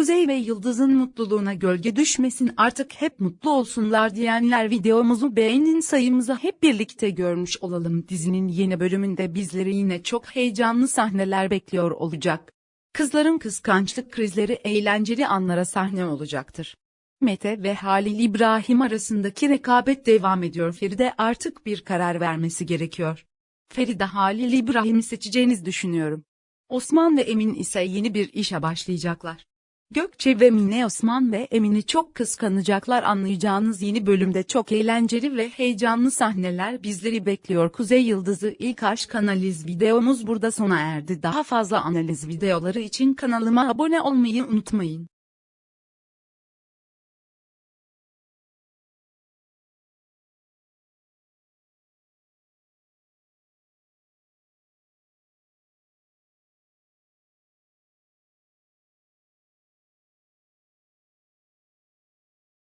Kuzey ve Yıldız'ın mutluluğuna gölge düşmesin artık hep mutlu olsunlar diyenler videomuzu beğenin sayımıza hep birlikte görmüş olalım. Dizinin yeni bölümünde bizleri yine çok heyecanlı sahneler bekliyor olacak. Kızların kıskançlık krizleri eğlenceli anlara sahne olacaktır. Mete ve Halil İbrahim arasındaki rekabet devam ediyor. Feride artık bir karar vermesi gerekiyor. Feride Halil İbrahim'i seçeceğiniz düşünüyorum. Osman ve Emin ise yeni bir işe başlayacaklar. Gökçe ve Mine Osman ve Emin'i çok kıskanacaklar anlayacağınız yeni bölümde çok eğlenceli ve heyecanlı sahneler bizleri bekliyor. Kuzey Yıldızı ilk aşk analiz videomuz burada sona erdi. Daha fazla analiz videoları için kanalıma abone olmayı unutmayın.